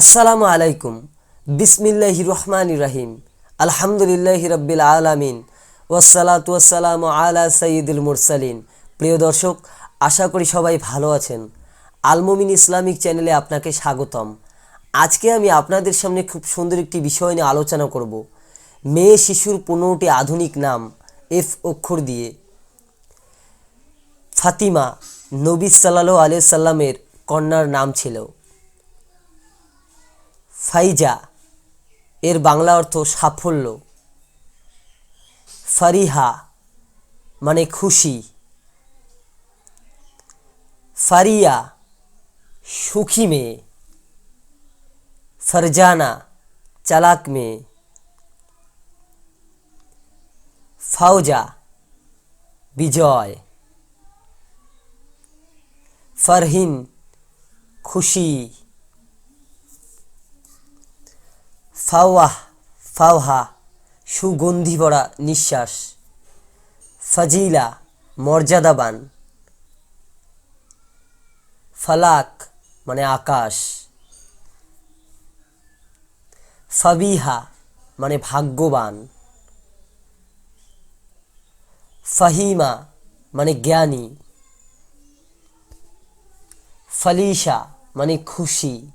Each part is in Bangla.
আসসালামু আলাইকুম। বিসমিল্লাহি রহমান রাহিম। আলহামদুলিল্লাহ রব্বিল আলামিন। ওয়াসালাতু ওয়াসালামু আলা সঈদুল মুরসালিন। প্রিয় দর্শক, আশা করি সবাই ভালো আছেন। আলমমিন ইসলামিক চ্যানেলে আপনাকে স্বাগতম। আজকে আমি আপনাদের সামনে খুব সুন্দর একটি বিষয় নিয়ে আলোচনা করব। মেয়ে শিশুর পনেরোটি আধুনিক নাম, এফ অক্ষর দিয়ে। ফাতিমা নবী সাল্লাহ আলিয়া সাল্লামের কন্যার নাম ছিল। ফাইজা, এর বাংলা অর্থ সাফল্য। ফারিহা মানে খুশি। ফারিয়া, সুখী মেয়ে। ফারজানা, চালাক মেয়ে। ফাউজা বিজয়। ফারহিন, খুশি। ফাওয়াহ, ফাওহা সুগন্ধি ভরা নিঃশ্বাস। ফাজিলা, মর্যাদাবান। ফালাক মানে আকাশ। ফাবিহা মানে ভাগ্যবান। ফাহিমা মানে জ্ঞানী। ফালিশা মানে খুশি।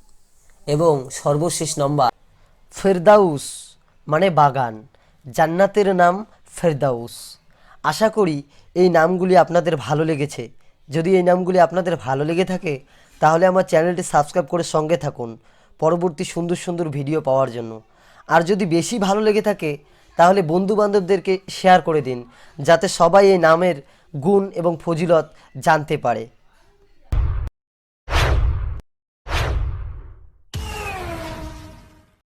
এবং সর্বশেষ নম্বর ফেরদাউস মানে বাগান। জান্নাতের নাম ফেরদাউস। আশা করি এই নামগুলি আপনাদের ভালো লেগেছে। যদি এই নামগুলি আপনাদের ভালো লেগে থাকে, তাহলে আমার চ্যানেলটি সাবস্ক্রাইব করে সঙ্গে থাকুন পরবর্তী সুন্দর সুন্দর ভিডিও পাওয়ার জন্য। আর যদি বেশি ভালো লেগে থাকে, তাহলে বন্ধু বান্ধবদেরকে শেয়ার করে দিন, যাতে সবাই এই নামের গুণ এবং ফজিলত জানতে পারে।